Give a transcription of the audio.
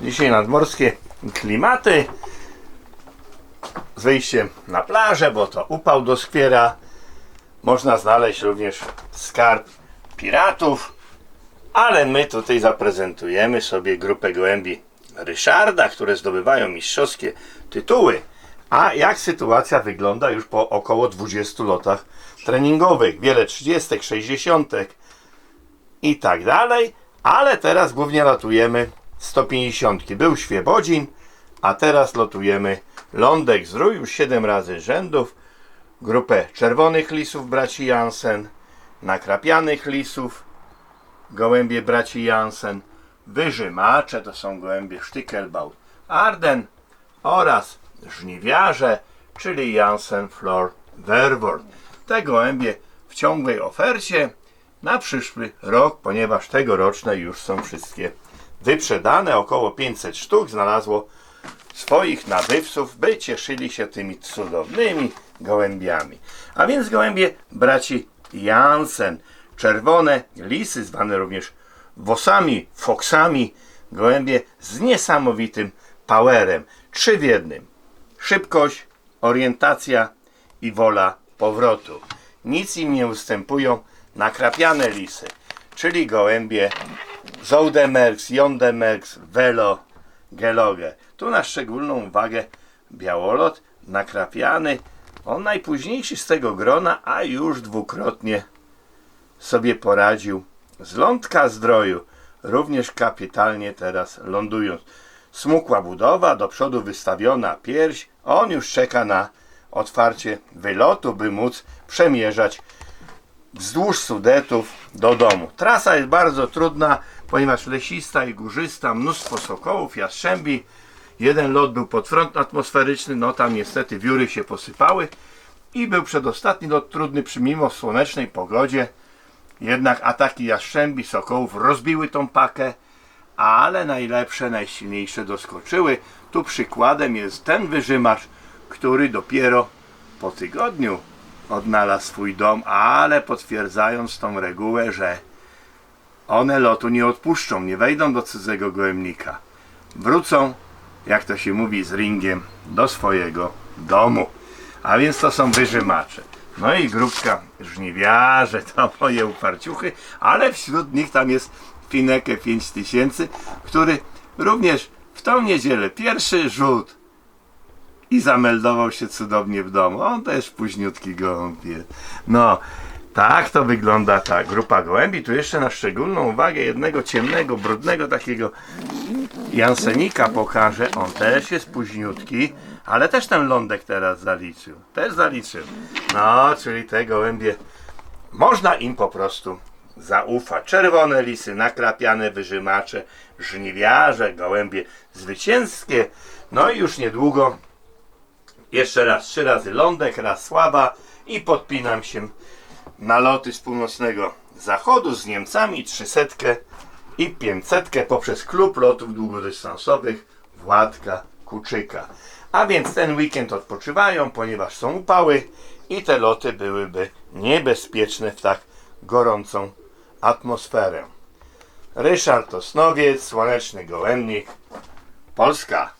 Dzisiaj nadmorskie klimaty z wyjściem na plażę, bo to upał doskwiera. Można znaleźć również skarb piratów, ale my tutaj zaprezentujemy sobie grupę gołębi Ryszarda, które zdobywają mistrzowskie tytuły. A jak sytuacja wygląda już po około 20 lotach treningowych? Wiele 30, 60 i tak dalej, ale teraz głównie latujemy 150. Był Świebodzin, a teraz lotujemy. Lądek Zdrój już 7 razy rzędów, grupę czerwonych lisów braci Jansen, nakrapianych lisów, gołębie braci Jansen, wyżymacze, to są gołębie Sztykelbaut Arden oraz żniwiarze, czyli Jansen Flor Verwoerd. Te gołębie w ciągłej ofercie na przyszły rok, ponieważ tegoroczne już są wszystkie wyprzedane. Około 500 sztuk znalazło swoich nabywców, by cieszyli się tymi cudownymi gołębiami. A więc gołębie braci Jansen, czerwone lisy, zwane również wosami, foksami, gołębie z niesamowitym powerem. Trzy w jednym. Szybkość, orientacja i wola powrotu. Nic im nie ustępują nakrapiane lisy, czyli gołębie Zoudemerks, Jondemerks, Velo, Geloge. Tu na szczególną uwagę białolot nakrapiany, on najpóźniejszy z tego grona, a już dwukrotnie sobie poradził z lądka zdroju, również kapitalnie teraz lądując. Smukła budowa, do przodu wystawiona pierś, on już czeka na otwarcie wylotu, by móc przemierzać wzdłuż Sudetów do domu. Trasa jest bardzo trudna, ponieważ lesista i górzysta, mnóstwo sokołów, jastrzębi. Jeden lot był pod front atmosferyczny, no tam niestety wióry się posypały i był przedostatni lot trudny przy mimo słonecznej pogodzie. Jednak ataki jastrzębi, sokołów rozbiły tą pakę, ale najlepsze, najsilniejsze doskoczyły. Tu przykładem jest ten wyżymacz, który dopiero po tygodniu odnalazł swój dom, ale potwierdzając tą regułę, że one lotu nie odpuszczą, nie wejdą do cudzego gołębnika. Wrócą, jak to się mówi, z ringiem do swojego domu. A więc to są wyżymacze. No i grupka żniwiarze, to moje uparciuchy, ale wśród nich tam jest Fineke 5000, który również w tą niedzielę pierwszy rzut i zameldował się cudownie w domu. On też późniutki gołąb. No, tak to wygląda ta grupa gołębi. Tu jeszcze na szczególną uwagę jednego ciemnego, brudnego takiego Jansenika pokażę. On też jest późniutki, ale też ten lądek teraz zaliczył. Też zaliczył. No, czyli te gołębie, można im po prostu zaufać. Czerwone lisy, nakrapiane wyżymacze, żniwiarze, gołębie zwycięskie. No i już niedługo jeszcze raz trzy razy lądek, raz słaba i podpinam się na loty z północnego zachodu z Niemcami 300 i 500 poprzez klub lotów długodystansowych Władka Kuczyka. A więc ten weekend odpoczywają, ponieważ są upały i te loty byłyby niebezpieczne w tak gorącą atmosferę. Ryszard Osnowiec, Słoneczny Gołębnik, Polska.